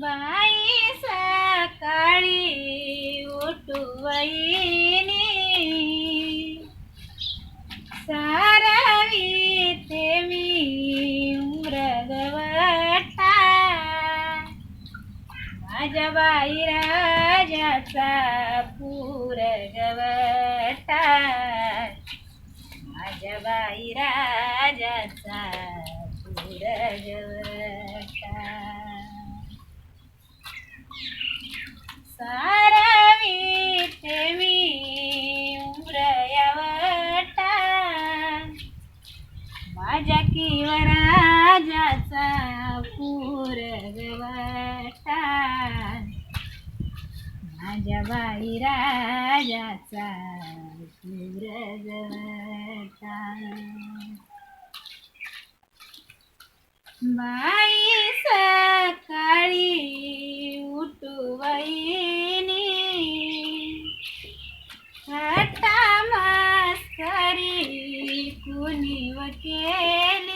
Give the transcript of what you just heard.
बाई सकाळी उठवईनी. सारावी ते मी उमरगवटा माझ्या बाई राजाचा पूरगवटा. माझ्या बाई राजाचा सारा सारावी ठेवी उमरयावटा माझ्या किवराजाचा पूरगवटा माझ्या बाई राजाचा पूरगवटा. बाई सकाळी उठवईनी हटा मास्तरी कुणी वकेली?